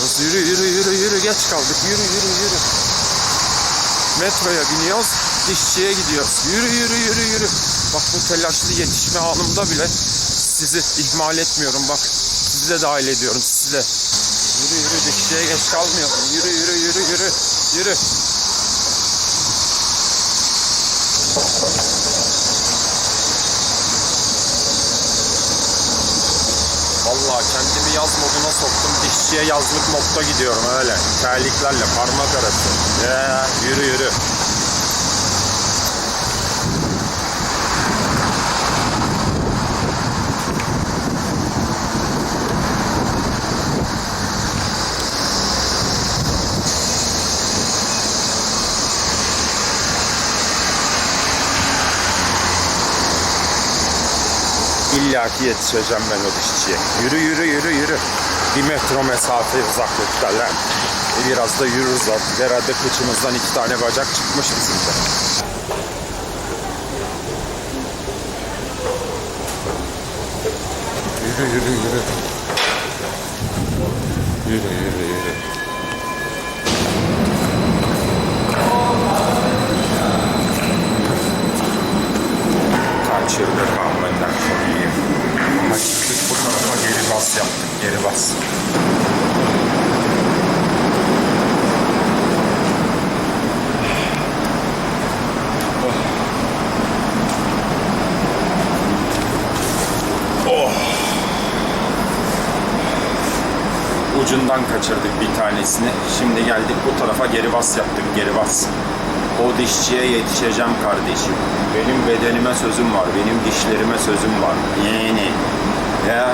Gidiyoruz. Yürü yürü yürü yürü geç kaldık. Yürü yürü yürü. Metroya biniyoruz. Dişçiye gidiyoruz. Yürü yürü yürü yürü. Bak bu telaşlı yetişme anımda bile sizi ihmal etmiyorum bak. Sizi de dahil ediyorum sizi de. Yürü yürü dişçiye geç kalmayalım. Yürü yürü yürü yürü. Yürü. Vallahi kendimi yaz moduna soktum. Dişçiye yazlık modda gidiyorum öyle. Terliklerle parmak arası. Ya, yürü yürü. İlla ki yetişeceğim ben o dişçiye. Yürü yürü yürü yürü. Bir metro mesafe uzaklıkta lan. E, Biraz da yürürüz artık. Herhalde kıçımızdan iki tane bacak çıkmış bizim de. Yürü yürü yürü. Yürü yürü yürü. Kaçırdık amına koyayım. Kaçırdık bu tarafa geri bas yaptık. Geri bas. Oh. Ucundan kaçırdık bir tanesini. Şimdi geldik bu tarafa geri bas yaptık. Geri bas. O dişçiye yetişeceğim kardeşim. Benim bedenime sözüm var. Benim dişlerime sözüm var. Yani. Ya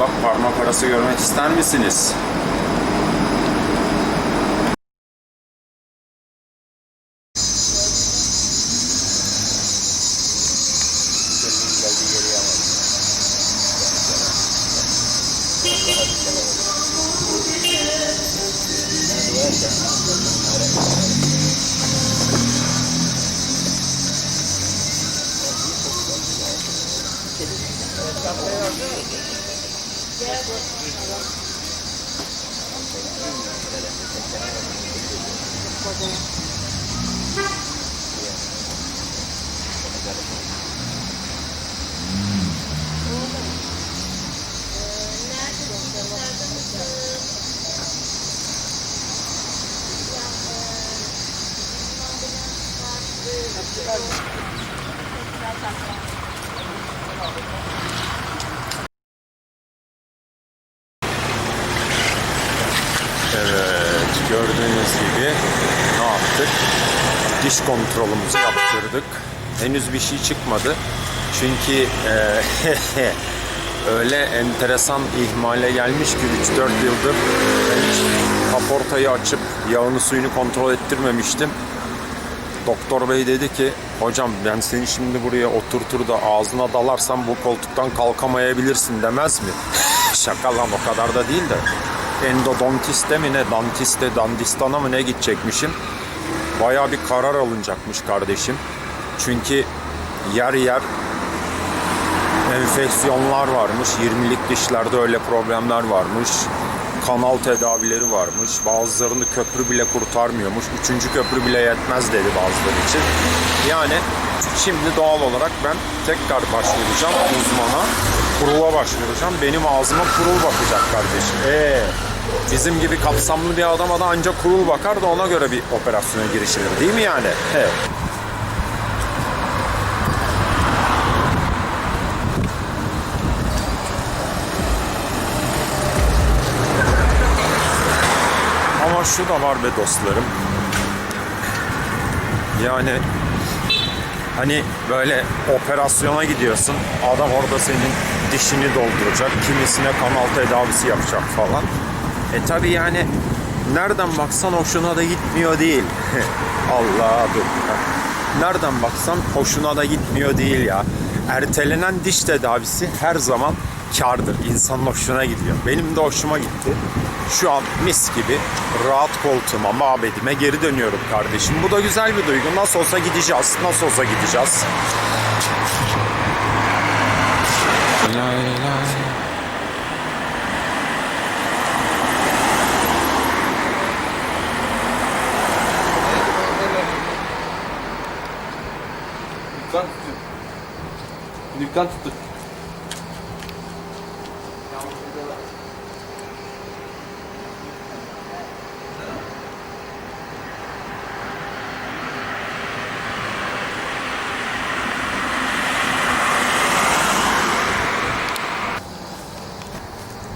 bak parmak arası görmek ister misiniz? Evet, gördüğünüz gibi ne yaptık? Diş kontrolümüzü yaptırdık. Henüz bir şey çıkmadı. Çünkü eee, öyle enteresan ihmale gelmiş ki 3-4 yıldır ben hiç kaportayı açıp yağını suyunu kontrol ettirmemiştim. Doktor bey dedi ki hocam ben seni şimdi buraya oturtur da ağzına dalarsam bu koltuktan kalkamayabilirsin demez mi? Şaka lan o kadar da değil de endodontiste mi ne dantiste dandistana mı ne gidecekmişim. Baya bir karar alınacakmış kardeşim. Çünkü yer yer enfeksiyonlar varmış. 20'lik dişlerde öyle problemler varmış. Kanal tedavileri varmış. Bazılarını köprü bile kurtarmıyormuş. Üçüncü köprü bile yetmez dedi bazıları için. Yani şimdi doğal olarak ben tekrar başvuracağım uzmana. Kurula başvuracağım. Benim ağzıma kurul bakacak kardeşim. Ee, bizim gibi kapsamlı bir adama da ancak kurul bakar da ona göre bir operasyona girişilir değil mi yani? He. Ama şu da var be dostlarım. Yani hani böyle operasyona gidiyorsun. Adam orada senin dişini dolduracak. Kimisine kanal tedavisi yapacak falan. E tabi yani nereden baksan hoşuna da gitmiyor değil. Allah dur. Nereden baksan hoşuna da gitmiyor değil ya. Ertelenen diş tedavisi her zaman kardır. İnsanın hoşuna gidiyor. Benim de hoşuma gitti. Şu an mis gibi rahat koltuğuma, mabedime geri dönüyorum kardeşim. Bu da güzel bir duygu. Nasıl olsa gideceğiz. Nasıl olsa gideceğiz. Furkan tuttu.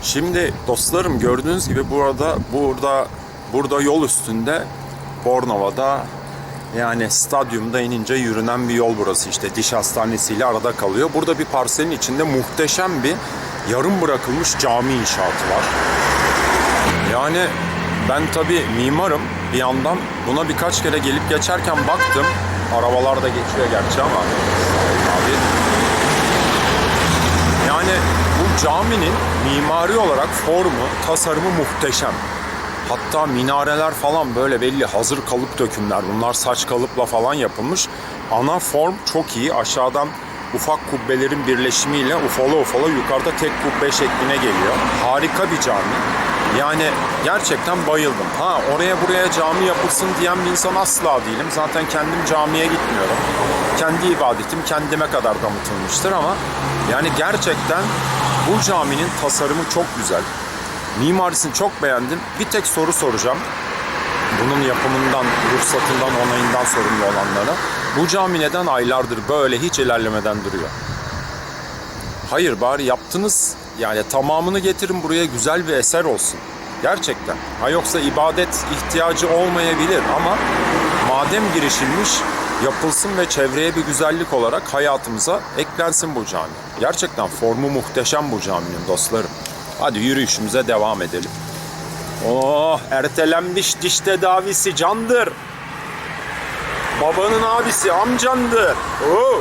Şimdi dostlarım gördüğünüz gibi burada burada burada yol üstünde Bornova'da yani stadyumda inince yürünen bir yol burası işte diş hastanesiyle arada kalıyor. Burada bir parselin içinde muhteşem bir yarım bırakılmış cami inşaatı var. Yani ben tabi mimarım bir yandan buna birkaç kere gelip geçerken baktım. Arabalar da geçiyor gerçi ama abi yani bu caminin mimari olarak formu, tasarımı muhteşem. Hatta minareler falan böyle belli hazır kalıp dökümler. Bunlar saç kalıpla falan yapılmış. Ana form çok iyi. Aşağıdan ufak kubbelerin birleşimiyle ufala ufala yukarıda tek kubbe şekline geliyor. Harika bir cami. Yani gerçekten bayıldım. Ha oraya buraya cami yapılsın diyen bir insan asla değilim. Zaten kendim camiye gitmiyorum. Kendi ibadetim kendime kadar damıtılmıştır ama yani gerçekten bu caminin tasarımı çok güzel. Mimarisini çok beğendim. Bir tek soru soracağım. Bunun yapımından, ruhsatından, onayından sorumlu olanlara. Bu cami neden aylardır böyle hiç ilerlemeden duruyor? Hayır bari yaptınız. Yani tamamını getirin buraya güzel bir eser olsun. Gerçekten. Ha yoksa ibadet ihtiyacı olmayabilir ama madem girişilmiş yapılsın ve çevreye bir güzellik olarak hayatımıza eklensin bu cami. Gerçekten formu muhteşem bu caminin dostlarım. Hadi yürüyüşümüze devam edelim. Oh ertelenmiş diş tedavisi candır. Babanın abisi amcandır. Oh.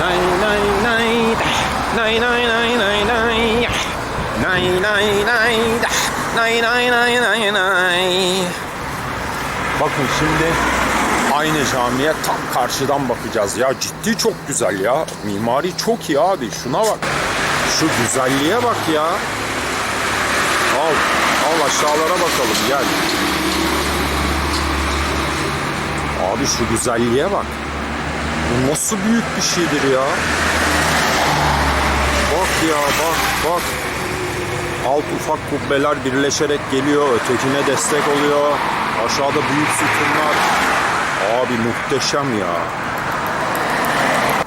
Nay nay nay. Nay nay nay nay nay. Nay nay nay da. Nay nay nay nay nay. Bakın şimdi aynı camiye tam karşıdan bakacağız ya. Ciddi çok güzel ya. Mimari çok iyi abi. Şuna bak. Şu güzelliğe bak ya. Al. Al aşağılara bakalım gel. Abi şu güzelliğe bak. Bu nasıl büyük bir şeydir ya. Bak ya bak bak. Alt ufak kubbeler birleşerek geliyor. Ötekine destek oluyor. Aşağıda büyük sütunlar. Abi muhteşem ya.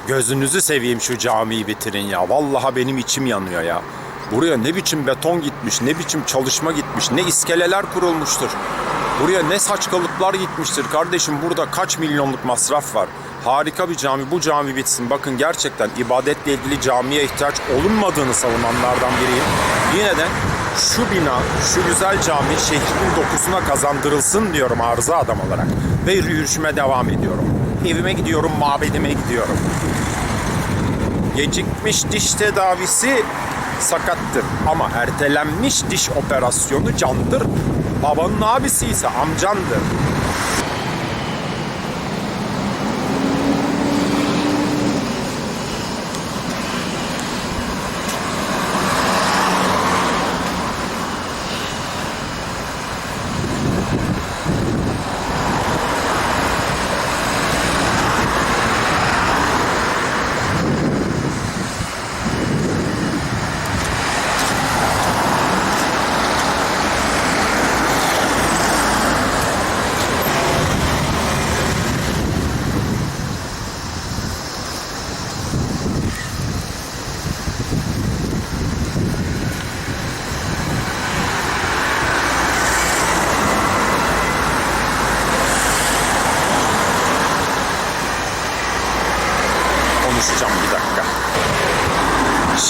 Gözünüzü seveyim şu camiyi bitirin ya. Vallahi benim içim yanıyor ya. Buraya ne biçim beton gitmiş, ne biçim çalışma gitmiş, ne iskeleler kurulmuştur. Buraya ne saç kalıplar gitmiştir kardeşim. Burada kaç milyonluk masraf var. Harika bir cami. Bu cami bitsin. Bakın gerçekten ibadetle ilgili camiye ihtiyaç olunmadığını savunanlardan biriyim. Yine de şu bina, şu güzel cami şehrin dokusuna kazandırılsın diyorum arıza adam olarak. Ve yürüyüşüme devam ediyorum. Evime gidiyorum, mabedime gidiyorum. Gecikmiş diş tedavisi sakattır ama ertelenmiş diş operasyonu candır. Babanın abisi ise amcandır.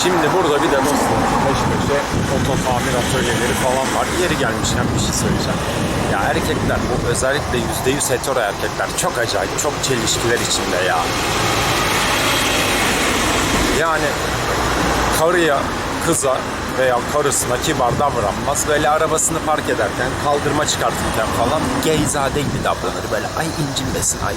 Şimdi burada bir de dostum peş peşe oto tamir atölyeleri falan var. Yeri gelmişken bir şey söyleyeceğim. Ya erkekler bu özellikle %100 hetero erkekler çok acayip, çok çelişkiler içinde ya. Yani karıya, kıza veya karısına kibar davranmaz. Böyle arabasını park ederken, kaldırma çıkartırken falan geyzade gibi davranır. Böyle ay incinmesin, ay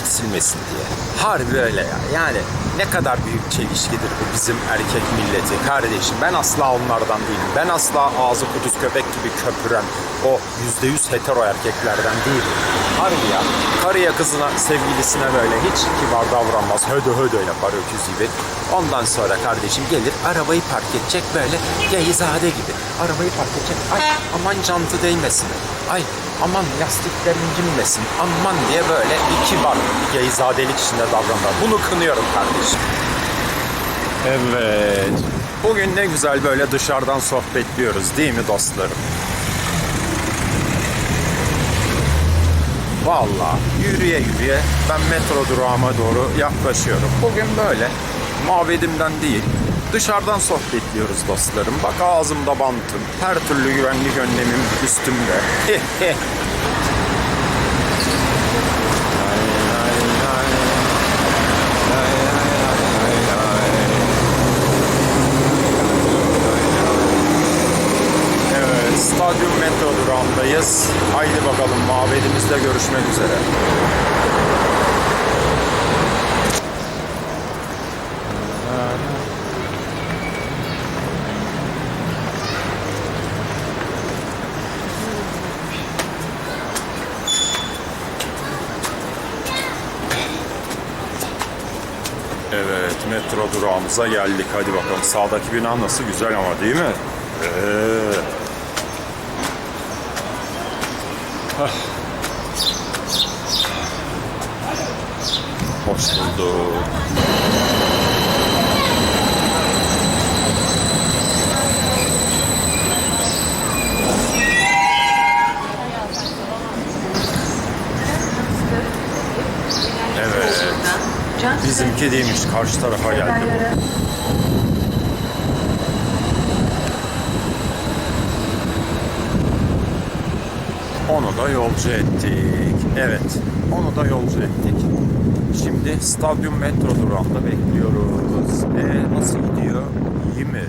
eksilmesin diye. Harbi öyle ya. Yani ne kadar büyük çelişkidir bu bizim erkek milleti kardeşim. Ben asla onlardan değilim. Ben asla ağzı kuduz köpek gibi köpüren o %100 hetero erkeklerden değilim. Harbi ya. Karıya kızına sevgilisine böyle hiç kibar davranmaz. Hödö hödö yapar öküz gibi. Ondan sonra kardeşim gelir arabayı park edecek böyle geyizade gibi. Arabayı park edecek. Ay aman jantı değmesin. Ay aman lastikler incinmesin. Aman diye böyle bir kibar geyizadelik içinde davranır. Bunu kınıyorum kardeşim. Evet. Bugün ne güzel böyle dışarıdan sohbetliyoruz değil mi dostlarım? Vallahi yürüye yürüye ben metro durağıma doğru yaklaşıyorum. Bugün böyle mabedimden değil dışarıdan sohbetliyoruz dostlarım. Bak ağzımda bantım, her türlü güvenlik önlemim üstümde. Evet, stadyum metro durağındayız. Haydi bakalım mabedimizde görüşmek üzere. Evet, metro durağımıza geldik. Hadi bakalım sağdaki bina nasıl güzel ama değil mi? Ee, Hoş bulduk. Evet. Bizimki değilmiş. Karşı tarafa geldi bu. Onu da yolcu ettik. Evet. Onu da yolcu ettik. Şimdi stadyum metro durağında bekliyoruz. E, nasıl gidiyor? İyi mi?